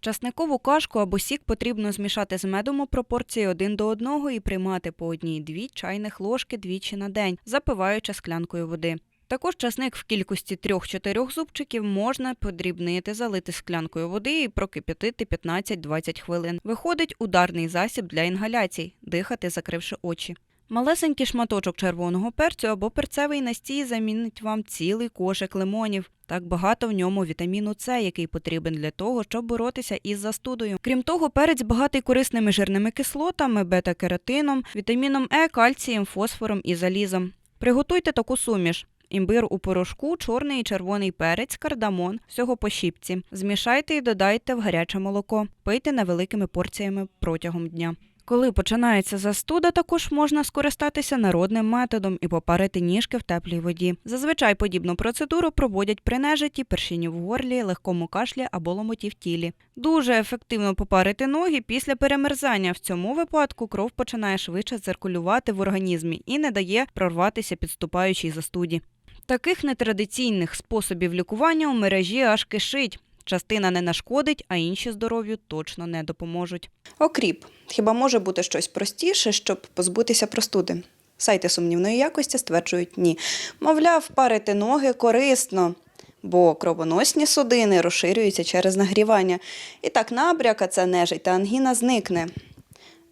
Часникову кашку або сік потрібно змішати з медом у пропорції 1 до 1 і приймати по одній-дві чайних ложки двічі на день, запиваючи склянкою води. Також часник в кількості 3-4 зубчиків можна подрібнити, залити склянкою води і прокип'ятити 15-20 хвилин. Виходить ударний засіб для інгаляцій, дихати, закривши очі. Малесенький шматочок червоного перцю або перцевий настій замінить вам цілий кошик лимонів. Так багато в ньому вітаміну С, який потрібен для того, щоб боротися із застудою. Крім того, перець багатий корисними жирними кислотами, бета-керотином, вітаміном Е, кальцієм, фосфором і залізом. Приготуйте таку суміш. Імбир у порошку, чорний і червоний перець, кардамон, всього по щіпці. Змішайте і додайте в гаряче молоко. Пийте невеликими порціями протягом дня. Коли починається застуда, також можна скористатися народним методом і попарити ніжки в теплій воді. Зазвичай подібну процедуру проводять при нежиті, першині в горлі, легкому кашлі або ломоті в тілі. Дуже ефективно попарити ноги після перемерзання. В цьому випадку кров починає швидше циркулювати в організмі і не дає прорватися підступаючій застуді. Таких нетрадиційних способів лікування у мережі аж кишить. Частина не нашкодить, а інші здоров'ю точно не допоможуть. Окріп. Хіба може бути щось простіше, щоб позбутися простуди? Сайти сумнівної якості стверджують ні. Мовляв, парити ноги корисно, бо кровоносні судини розширюються через нагрівання. І так набряка, ця нежить та ангіна зникне.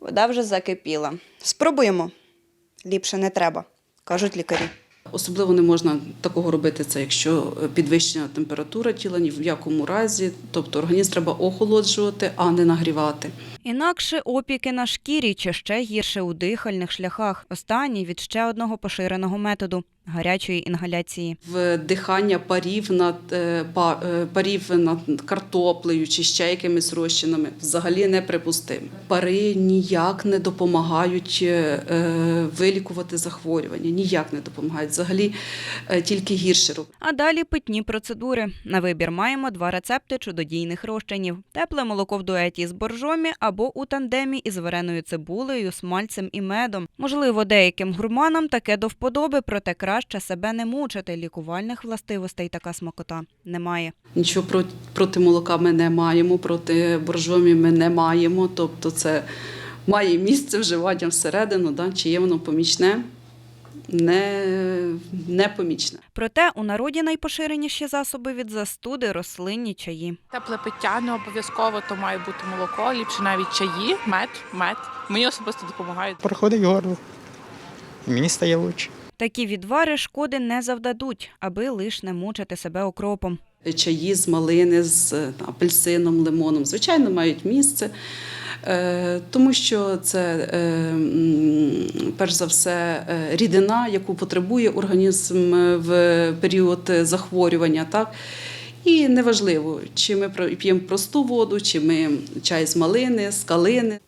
Вода вже закипіла. Спробуємо. Ліпше не треба, кажуть лікарі. Особливо не можна такого робити, це якщо підвищена температура тіла, ні в якому разі. Тобто організм треба охолоджувати, а не нагрівати. Інакше опіки на шкірі чи ще гірше у дихальних шляхах. Останній від ще одного поширеного методу гарячої інгаляції. Вдихання парів над е, е, парів над картоплею чи ще якимись розчинами взагалі неприпустимо. Пари ніяк не допомагають е, вилікувати захворювання, ніяк не допомагають. Взагалі тільки гірше роблять. А далі питні процедури. На вибір маємо два рецепти чудодійних розчинів: тепле молоко в дуеті з боржомі або у тандемі із вареною цибулею, смальцем і медом. Можливо, деяким гурманам таке до вподоби, проте краще себе не мучити. Лікувальних властивостей така смакота немає. Нічого проти, проти молока ми не маємо, проти боржомі ми не маємо. Тобто це має місце вживання всередину, да? чи є воно помічне, не, не помічне. Проте у народі найпоширеніші засоби від застуди рослинні чаї. Тепле пиття не обов'язково, то має бути молоко, ліпше навіть чаї, мед, мед. Мені особисто допомагають. проходить горло. І мені стає лучше. Такі відвари шкоди не завдадуть, аби лиш не мучити себе окропом. Чаї з малини, з е, апельсином, лимоном, звичайно, мають місце. е, Тому що це е, перш за все рідина, яку потребує організм в період захворювання. Так? І неважливо, чи ми п'ємо просту воду, чи ми чай з малини, з калини.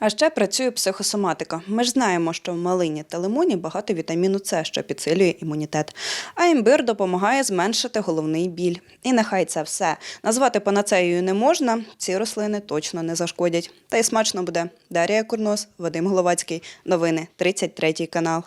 А ще працює психосоматика. Ми ж знаємо, що в малині та лимоні багато вітаміну С, що підсилює імунітет. А імбир допомагає зменшити головний біль. І нехай це все. Назвати панацеєю не можна, ці рослини точно не зашкодять. Та й смачно буде. Дарія Курнос, Вадим Головацький. Новини 33 канал.